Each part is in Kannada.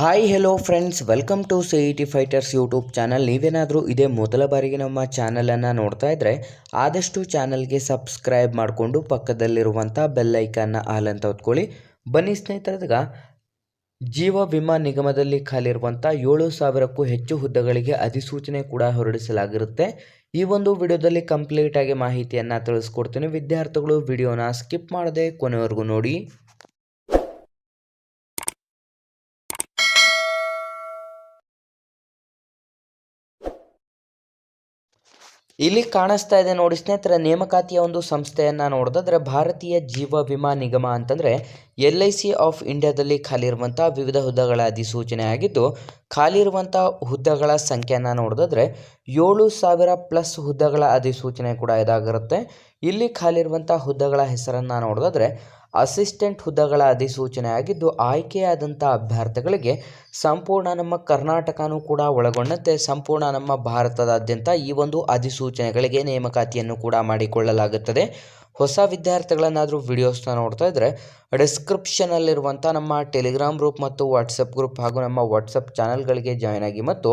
Hi hello friends welcome to C E T fighters YouTube channel ನೀವೇನಾದರೂ ಇದೇ ಮೊದಲ ಬಾರಿಗೆ ನಮ್ಮ ಚಾನಲನ್ನು ನೋಡ್ತಾ ಇದ್ದರೆ ಆದಷ್ಟು ಚಾನಲ್ಗೆ ಸಬ್ಸ್ಕ್ರೈಬ್ ಮಾಡಿಕೊಂಡು ಪಕ್ಕದಲ್ಲಿರುವಂಥ ಬೆಲ್ಲೈಕನ್ನ ಆಲ್ ಅಂತ ಹೊತ್ಕೊಳ್ಳಿ ಬನ್ನಿ ಸ್ನೇಹಿತರದಾಗ, ಜೀವ ವಿಮಾ ನಿಗಮದಲ್ಲಿ ಖಾಲಿರುವಂಥ ಏಳು ಸಾವಿರಕ್ಕೂ ಹೆಚ್ಚು ಹುದ್ದೆಗಳಿಗೆ ಅಧಿಸೂಚನೆ ಕೂಡ ಹೊರಡಿಸಲಾಗಿರುತ್ತೆ. ಈ ಒಂದು ವಿಡಿಯೋದಲ್ಲಿ ಕಂಪ್ಲೀಟಾಗಿ ಮಾಹಿತಿಯನ್ನು ತಿಳಿಸ್ಕೊಡ್ತೀನಿ. ವಿದ್ಯಾರ್ಥಿಗಳು ವಿಡಿಯೋನ ಸ್ಕಿಪ್ ಮಾಡದೆ ಕೊನೆವರೆಗೂ ನೋಡಿ. ಇಲ್ಲಿ ಕಾಣಿಸ್ತಾ ಇದೆ ನೋಡಿ ಸ್ನೇಹಿತರ, ನೇಮಕಾತಿಯ ಒಂದು ಸಂಸ್ಥೆಯನ್ನು ನೋಡೋದಾದ್ರೆ ಭಾರತೀಯ ಜೀವ ವಿಮಾ ನಿಗಮ ಅಂತಂದರೆ ಎಲ್ ಐ ಸಿ ಆಫ್ ಇಂಡಿಯಾದಲ್ಲಿ ಖಾಲಿ ಇರುವಂಥ ವಿವಿಧ ಹುದ್ದೆಗಳ ಅಧಿಸೂಚನೆ ಆಗಿದ್ದು ಖಾಲಿ ಇರುವಂಥ ಹುದ್ದೆಗಳ ಸಂಖ್ಯೆಯನ್ನು ನೋಡೋದಾದ್ರೆ ಏಳು ಸಾವಿರ ಪ್ಲಸ್ ಹುದ್ದೆಗಳ ಅಧಿಸೂಚನೆ ಕೂಡ ಇದಾಗಿರುತ್ತೆ. ಇಲ್ಲಿ ಖಾಲಿ ಇರುವಂಥ ಹುದ್ದೆಗಳ ಹೆಸರನ್ನು ನೋಡಿದ್ರೆ ಅಸಿಸ್ಟೆಂಟ್ ಹುದ್ದೆಗಳ ಅಧಿಸೂಚನೆ ಆಗಿದ್ದು ಆಯ್ಕೆಯಾದಂಥ ಅಭ್ಯರ್ಥಿಗಳಿಗೆ ಸಂಪೂರ್ಣ ನಮ್ಮ ಕರ್ನಾಟಕನೂ ಕೂಡ ಒಳಗೊಂಡಂತೆ ಸಂಪೂರ್ಣ ನಮ್ಮ ಭಾರತದಾದ್ಯಂತ ಈ ಒಂದು ಅಧಿಸೂಚನೆಗಳಿಗೆ ನೇಮಕಾತಿಯನ್ನು ಕೂಡ ಮಾಡಿಕೊಳ್ಳಲಾಗುತ್ತದೆ. ಹೊಸ ವಿದ್ಯಾರ್ಥಿಗಳನ್ನಾದರೂ ವಿಡಿಯೋಸ್ನ ನೋಡ್ತಾ ಇದ್ದರೆ ಡಿಸ್ಕ್ರಿಪ್ಷನಲ್ಲಿರುವಂಥ ನಮ್ಮ ಟೆಲಿಗ್ರಾಮ್ ಗ್ರೂಪ್ ಮತ್ತು ವಾಟ್ಸಪ್ ಗ್ರೂಪ್ ಹಾಗೂ ನಮ್ಮ ವಾಟ್ಸಪ್ ಚಾನಲ್ಗಳಿಗೆ ಜಾಯ್ನ್ ಆಗಿ ಮತ್ತು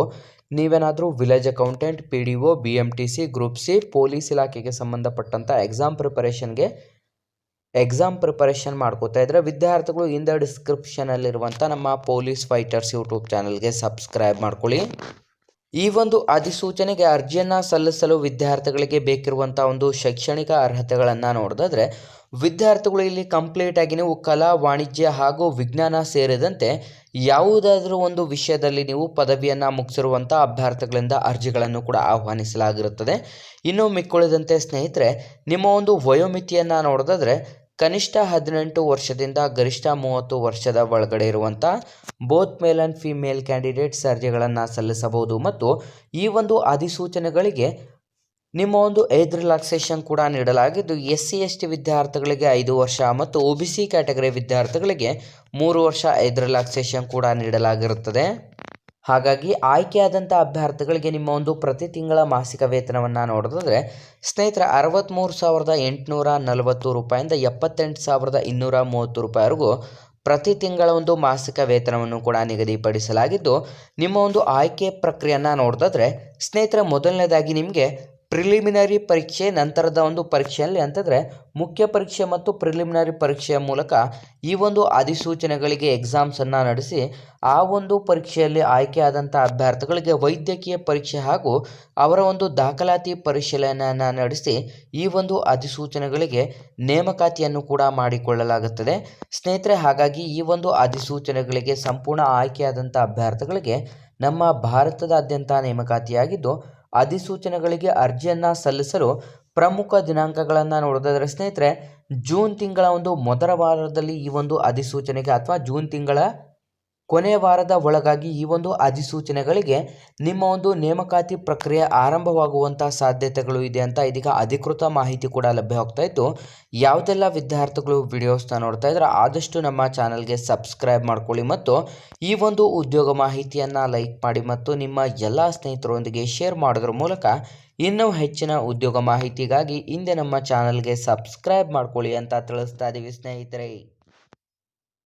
ನೀವೇನಾದರೂ village accountant, P D O, B M T C, group C, police ಇಲಾಖೆಗೆ ಸಂಬಂಧಪಟ್ಟಂಥ ಎಕ್ಸಾಮ್ ಪ್ರಿಪರೇಷನ್ಗೆ ಎಕ್ಸಾಮ್ ಪ್ರಿಪರೇಷನ್ ಮಾಡ್ಕೋತಾ ಇದ್ದರೆ ವಿದ್ಯಾರ್ಥಿಗಳು ಇಂದ ಡಿಸ್ಕ್ರಿಪ್ಷನಲ್ಲಿರುವಂಥ ನಮ್ಮ ಪೊಲೀಸ್ ಫೈಟರ್ಸ್ ಯೂಟ್ಯೂಬ್ ಚಾನಲ್ಗೆ ಸಬ್ಸ್ಕ್ರೈಬ್ ಮಾಡ್ಕೊಳ್ಳಿ. ಈ ಒಂದು ಅಧಿಸೂಚನೆಗೆ ಅರ್ಜಿಯನ್ನು ಸಲ್ಲಿಸಲು ವಿದ್ಯಾರ್ಥಿಗಳಿಗೆ ಬೇಕಿರುವಂಥ ಒಂದು ಶೈಕ್ಷಣಿಕ ಅರ್ಹತೆಗಳನ್ನು ನೋಡಿದ್ರೆ ವಿದ್ಯಾರ್ಥಿಗಳು ಇಲ್ಲಿ ಕಂಪ್ಲೀಟ್ ಆಗಿ ನೀವು ಕಲಾ, ವಾಣಿಜ್ಯ ಹಾಗೂ ವಿಜ್ಞಾನ ಸೇರಿದಂತೆ ಯಾವುದಾದ್ರೂ ಒಂದು ವಿಷಯದಲ್ಲಿ ನೀವು ಪದವಿಯನ್ನು ಮುಗಿಸಿರುವಂಥ ಅಭ್ಯರ್ಥಿಗಳಿಂದ ಅರ್ಜಿಗಳನ್ನು ಕೂಡ ಆಹ್ವಾನಿಸಲಾಗಿರುತ್ತದೆ. ಇನ್ನು ಮಿಕ್ಕುಳಿದಂತೆ ಸ್ನೇಹಿತರೆ, ನಿಮ್ಮ ಒಂದು ವಯೋಮಿತಿಯನ್ನು ನೋಡೋದಾದರೆ ಕನಿಷ್ಠ ಹದಿನೆಂಟು ವರ್ಷದಿಂದ ಗರಿಷ್ಠ ಮೂವತ್ತು ವರ್ಷದ ಒಳಗಡೆ ಇರುವಂಥ both male and female candidates ಅರ್ಜಿಗಳನ್ನು ಸಲ್ಲಿಸಬಹುದು ಮತ್ತು ಈ ಒಂದು ಅಧಿಸೂಚನೆಗಳಿಗೆ ನಿಮ್ಮ ಒಂದು ಏಜ್ ರಿಲ್ಯಾಕ್ಸೇಷನ್ ಕೂಡ ನೀಡಲಾಗಿದ್ದು ಎಸ್ ಸಿ ಎಸ್ ಟಿ ವಿದ್ಯಾರ್ಥಿಗಳಿಗೆ ಐದು ವರ್ಷ ಮತ್ತು ಒ ಬಿ ಸಿ ಕ್ಯಾಟಗರಿ ವಿದ್ಯಾರ್ಥಿಗಳಿಗೆ ಮೂರು ವರ್ಷ ಏಜ್ ರಿಲ್ಯಾಕ್ಸೇಷನ್ ಕೂಡ ನೀಡಲಾಗಿರುತ್ತದೆ. ಹಾಗಾಗಿ ಆಯ್ಕೆಯಾದಂಥ ಅಭ್ಯರ್ಥಿಗಳಿಗೆ ನಿಮ್ಮ ಒಂದು ಪ್ರತಿ ತಿಂಗಳ ಮಾಸಿಕ ವೇತನವನ್ನು ನೋಡೋದಾದರೆ ಸ್ನೇಹಿತರೆ ಅರವತ್ತ್ಮೂರು ಸಾವಿರದ ಎಂಟುನೂರ ನಲವತ್ತು ರೂಪಾಯಿಂದ ಎಪ್ಪತ್ತೆಂಟು ಸಾವಿರದ ಇನ್ನೂರ ಮೂವತ್ತು ರೂಪಾಯಿವರೆಗೂ ಪ್ರತಿ ತಿಂಗಳ ಒಂದು ಮಾಸಿಕ ವೇತನವನ್ನು ಕೂಡ ನಿಗದಿಪಡಿಸಲಾಗಿದ್ದು, ನಿಮ್ಮ ಒಂದು ಆಯ್ಕೆ ಪ್ರಕ್ರಿಯೆಯನ್ನು ನೋಡೋದಾದರೆ ಸ್ನೇಹಿತರೆ ಮೊದಲನೇದಾಗಿ ನಿಮಗೆ ಪ್ರಿಲಿಮಿನರಿ ಪರೀಕ್ಷೆ, ನಂತರದ ಒಂದು ಪರೀಕ್ಷೆಯಲ್ಲಿ ಅಂತಂದರೆ ಮುಖ್ಯ ಪರೀಕ್ಷೆ ಮತ್ತು ಪ್ರಿಲಿಮಿನರಿ ಪರೀಕ್ಷೆಯ ಮೂಲಕ ಈ ಒಂದು ಅಧಿಸೂಚನೆಗಳಿಗೆ ಎಕ್ಸಾಮ್ಸನ್ನು ನಡೆಸಿ ಆ ಒಂದು ಪರೀಕ್ಷೆಯಲ್ಲಿ ಆಯ್ಕೆಯಾದಂಥ ಅಭ್ಯರ್ಥಿಗಳಿಗೆ ವೈದ್ಯಕೀಯ ಪರೀಕ್ಷೆ ಹಾಗೂ ಅವರ ಒಂದು ದಾಖಲಾತಿ ಪರಿಶೀಲನೆಯನ್ನು ನಡೆಸಿ ಈ ಒಂದು ಅಧಿಸೂಚನೆಗಳಿಗೆ ನೇಮಕಾತಿಯನ್ನು ಕೂಡ ಮಾಡಿಕೊಳ್ಳಲಾಗುತ್ತದೆ. ಸ್ನೇಹಿತರೆ, ಹಾಗಾಗಿ ಈ ಒಂದು ಅಧಿಸೂಚನೆಗಳಿಗೆ ಸಂಪೂರ್ಣ ಆಯ್ಕೆಯಾದಂಥ ಅಭ್ಯರ್ಥಿಗಳಿಗೆ ನಮ್ಮ ಭಾರತದಾದ್ಯಂತ ನೇಮಕಾತಿಯಾಗಿದ್ದು ಅಧಿಸೂಚನೆಗಳಿಗೆ ಅರ್ಜಿಯನ್ನು ಸಲ್ಲಿಸಲು ಪ್ರಮುಖ ದಿನಾಂಕಗಳನ್ನು ನೋಡೋದಾದರೆ, ಸ್ನೇಹಿತರೆ, ಜೂನ್ ತಿಂಗಳ ಒಂದು ಮೊದಲ ವಾರದಲ್ಲಿ ಈ ಒಂದು ಅಧಿಸೂಚನೆಗೆ ಅಥವಾ ಜೂನ್ ತಿಂಗಳ ಕೊನೆಯ ವಾರದ ಒಳಗಾಗಿ ಈ ಒಂದು ಅಧಿಸೂಚನೆಗಳಿಗೆ ನಿಮ್ಮ ಒಂದು ನೇಮಕಾತಿ ಪ್ರಕ್ರಿಯೆ ಆರಂಭವಾಗುವಂಥ ಸಾಧ್ಯತೆಗಳು ಇದೆ ಅಂತ ಇದೀಗ ಅಧಿಕೃತ ಮಾಹಿತಿ ಕೂಡ ಲಭ್ಯವಾಗ್ತಾ ಇತ್ತು. ಯಾವುದೆಲ್ಲ ವಿದ್ಯಾರ್ಥಿಗಳು ವಿಡಿಯೋಸ್ನ ನೋಡ್ತಾ ಇದ್ರೆ, ಆದಷ್ಟು ನಮ್ಮ ಚಾನಲ್ಗೆ ಸಬ್ಸ್ಕ್ರೈಬ್ ಮಾಡ್ಕೊಳ್ಳಿ ಮತ್ತು ಈ ಒಂದು ಉದ್ಯೋಗ ಮಾಹಿತಿಯನ್ನು ಲೈಕ್ ಮಾಡಿ ಮತ್ತು ನಿಮ್ಮ ಎಲ್ಲ ಸ್ನೇಹಿತರೊಂದಿಗೆ ಶೇರ್ ಮಾಡೋದ್ರ ಮೂಲಕ ಇನ್ನೂ ಹೆಚ್ಚಿನ ಉದ್ಯೋಗ ಮಾಹಿತಿಗಾಗಿ ಹಿಂದೆ ನಮ್ಮ ಚಾನಲ್ಗೆ ಸಬ್ಸ್ಕ್ರೈಬ್ ಮಾಡ್ಕೊಳ್ಳಿ ಅಂತ ತಿಳಿಸ್ತಾ ಇದ್ದೀವಿ ಸ್ನೇಹಿತರೆ.